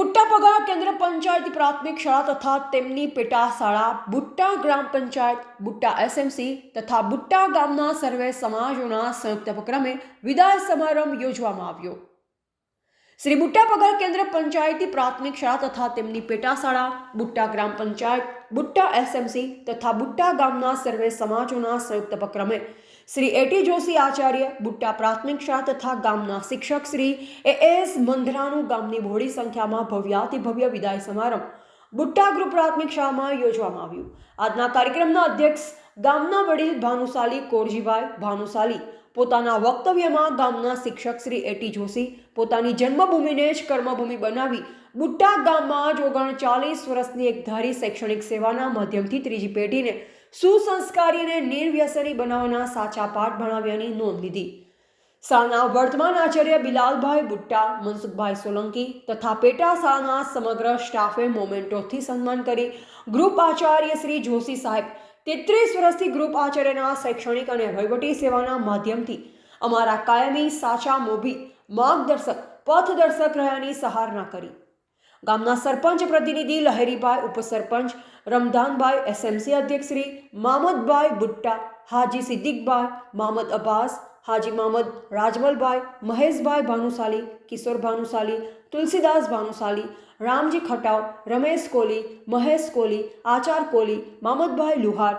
બુટ્ટાપગા કેન્દ્ર પંચાયત પ્રાથમિક શાળા તથા તેમની પેટા શાળા બુટ્ટા ગ્રામ પંચાયત, બુટ્ટા એસએમસી તથા બુટ્ટા ગામના સર્વે સમાજોના સંયુક્ત ઉપક્રમે વિદાય સમારંભ યોજવામાં આવ્યો. શ્રી બુટ્ટાપગા કેન્દ્ર પંચાયતી પ્રાથમિક શાળા તથા તેમની પેટા શાળા બુટ્ટા ગ્રામ પંચાયત, બુટ્ટા એસએમસી તથા બુટ્ટા ગામના સર્વે સમાજોના સંયુક્ત ઉપક્રમે શ્રી એટી જોશી આચાર્ય, બુટ્ટા પ્રાથમિક શાળા તથા ગામના શિક્ષક શ્રી એ એસ મંધરાનું ગામની બહોળી સંખ્યામાં ભવ્યાતિ ભવ્ય વિદાય સમારંભ બુટ્ટા ગૃહ પ્રાથમિક શાળામાં યોજવામાં આવ્યું. આજના કાર્યક્રમના અધ્યક્ષ ગામના વડીલ ભાનુશાલી કોરજીભાઈ ભાનુશાલી. પોતાના વક્તવ્યમાં ગામના શિક્ષક શ્રી એટી જોશી પોતાની જન્મભૂમિને જ કર્મભૂમિ બનાવી બુટ્ટા ગામમાં જ ઓગણચાલીસ વર્ષની એકધારી શૈક્ષણિક સેવાના માધ્યમથી ત્રીજી પેઢીને સુસંસ્કારી અને નિર્વ્યસની બનાવવાના સાચા પાઠ ભણાવ્યાની નોંધ લીધી. શાળાના વર્તમાન આચાર્ય બિલાલભાઈ બુટ્ટા, મનસુખભાઈ સોલંકી તથા પેટા શાળાના સમગ્ર સ્ટાફે મોમેન્ટોથી સન્માન કરી. ગ્રુપ આચાર્ય શ્રી જોશી સાહેબ તેત્રીસ વર્ષથી ગ્રુપ આચાર્યના શૈક્ષણિક અને વહીવટી સેવાના માધ્યમથી અમારા કાયમી સાચા મોભી માર્ગદર્શક, પથદર્શક રહ્યાની સહારણા કરી. ગામના સરપંચ પ્રતિનિધિ લહેરીભાઈ, ઉપસરપંચ રમધાનભાઈ એસએમસી અધ્યક્ષ શ્રી મામદભાઈ બુટ્ટા, હાજી સિદ્દીકભાઈ, મામદ અબ્બાસ, હાજી મામદ રાજમલભાઈ, મહેશભાઈ ભાનુશાલી, કિશોર ભાનુશાલી, તુલસીદાસ ભાનુશાલી, રામજી ખટાવ, રમેશ કોલી, મહેશ કોલી, આચાર કોલી, મામદભાઈ લુહાર,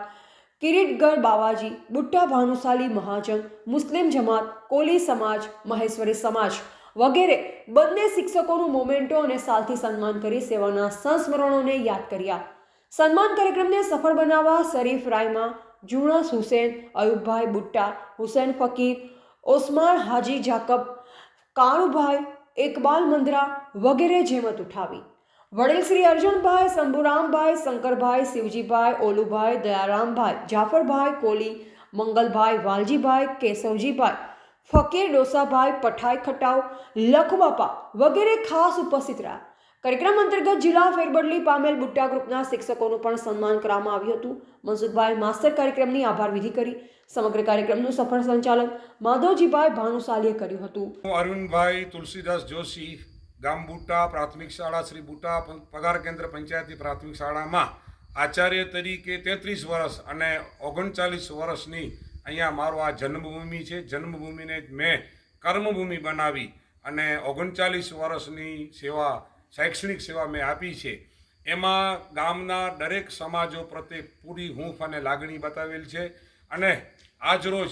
કિરીટગઢ બાવાજી, બુટ્ટા ભાનુશાલી મહાજન, મુસ્લિમ જમાત, કોલી સમાજ, મહેશ્વરી સમાજ વગેરે બંને શિક્ષકોનું મોમેન્ટો અને સાલથી સન્માન કરી સેવાના સંસ્મરણોને યાદ કર્યા. સન્માન કાર્યક્રમને સફળ બનાવવા શરીફ રાયમા જુણસ હુસેન, અયુબભાઈ બુટ્ટા, હુસેન ફકીર, ઓસ્માન હાજી જાકબ, કાળુભાઈ એકબાલ મંદરા વગેરે જેમત ઉઠાવી. વડીલ શ્રી અર્જુનભાઈ, શંભુરામભાઈ, શંકરભાઈ, શિવજીભાઈ, ઓલુભાઈ, દયારામભાઈ, જાફરભાઈ કોલી, મંગલભાઈ વાલજીભાઈ, કેશવજીભાઈ ફકીર ડોસાભાઈ પઠાઈ ખટાવ, લખબાપા વગેરે ખાસ ઉપસ્થિત રહ્યા. કાર્યક્રમ અંતર્ગત જિલ્લા ફેરબદલી પામેલ બુટ્ટા ગ્રુપના શિક્ષકોનું પણ સન્માન કરવામાં આવ્યું હતું. મનસુખભાઈ માસ્તર કાર્યક્રમની આભાર વિધિ કરી. સમગ્ર કાર્યક્રમનું સફળ સંચાલન માધવજીભાઈ ભાનુશાલીએ કર્યું હતું. હું અરવિંદભાઈ તુલસીદાસ જોશી, ગામ બુટ્ટા, પ્રાથમિક શાળા શ્રી બુટ્ટા પગાર કેન્દ્ર પંચાયતી પ્રાથમિક શાળામાં આચાર્ય તરીકે તેત્રીસ વર્ષ અને ઓગણચાલીસ વર્ષની અહીંયા મારો આ જન્મભૂમિ છે. જન્મભૂમિને જ મેં કર્મભૂમિ બનાવી અને ઓગણચાલીસ વર્ષની સેવા, શૈક્ષણિક સેવા મેં આપી છે. એમાં ગામના દરેક સમાજો પ્રત્યે પૂરી હૂંફ અને લાગણી બતાવેલ છે અને આજરોજ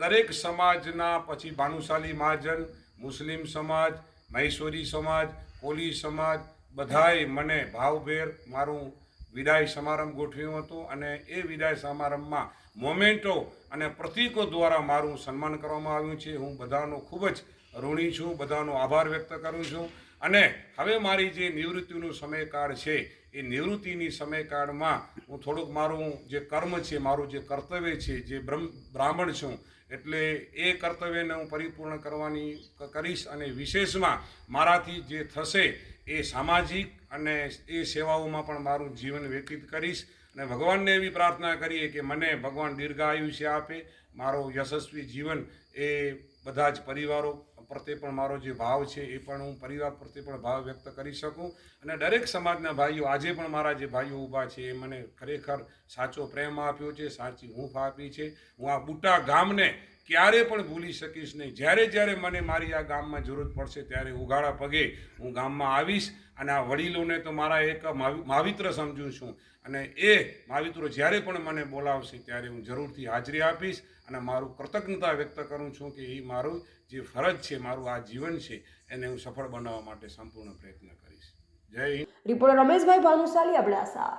દરેક સમાજના, પછી ભાનુશાલી મહાજન, મુસ્લિમ સમાજ, મહેશ્વરી સમાજ, કોલી સમાજ, બધાએ મને ભાવભેર મારું વિદાય સમારંભ ગોઠવ્યું હતું અને એ વિદાય સમારંભમાં મોમેન્ટો અને પ્રતીકો દ્વારા મારું સન્માન કરવામાં આવ્યું છે. હું બધાનો ખૂબ જ ઋણી છું. બધાનો આભાર વ્યક્ત કરું છું. અને હવે મારી જે નિવૃત્તિનો સમયકાળ છે, એ નિવૃત્તિની સમયકાળમાં હું થોડુંક મારું જે કર્મ છે, મારું જે કર્તવ્ય છે, જે બ્રહ્મ, બ્રાહ્મણ છું, એટલે એ કર્તવ્યને હું પરિપૂર્ણ કરવાની કરીશ અને વિશેષમાં મારાથી જે થશે એ સામાજિક અને એ સેવાઓમાં પણ મારું જીવન વ્યતીત કરીશ અને ભગવાનને એવી પ્રાર્થના કરીએ કે મને ભગવાન દીર્ઘાયુષ્ય આપે, મારો યશસ્વી જીવન એ બધા જ પરિવારો પ્રત્યે પણ મારો જે ભાવ છે એ પણ હું પરિવાર પ્રત્યે પણ ભાવ વ્યક્ત કરી શકું અને દરેક સમાજના ભાઈઓ આજે પણ મારા જે ભાઈઓ ઊભા છે એ મને ખરેખર સાચો પ્રેમ આપ્યો છે, સાચી હૂંફ આપી છે. હું આ બુટ્ટા ગામને ક્યારે પણ ભૂલી શકીશ નહીં. જ્યારે જ્યારે મને મારી આ ગામમાં જરૂર પડશે, ત્યારે ઉઘાડા પગે હું ગામમાં આવીશ અને આ વડીલોને તો મારા એક માવિત્ર સમજું છું. અને એ માવિત્રો જ્યારે પણ મને બોલાવશે, ત્યારે હું જરૂરથી હાજરી આપીશ અને મારું કૃતજ્ઞતા વ્યક્ત કરું છું કે એ મારું જે ફરજ છે, મારું આ જીવન છે, એને હું સફળ બનાવવા માટે સંપૂર્ણ પ્રયત્ન કરીશ. જય હિન્દ. રિપોર્ટર રમેશભાઈ ભાનુશાલી અબડાસા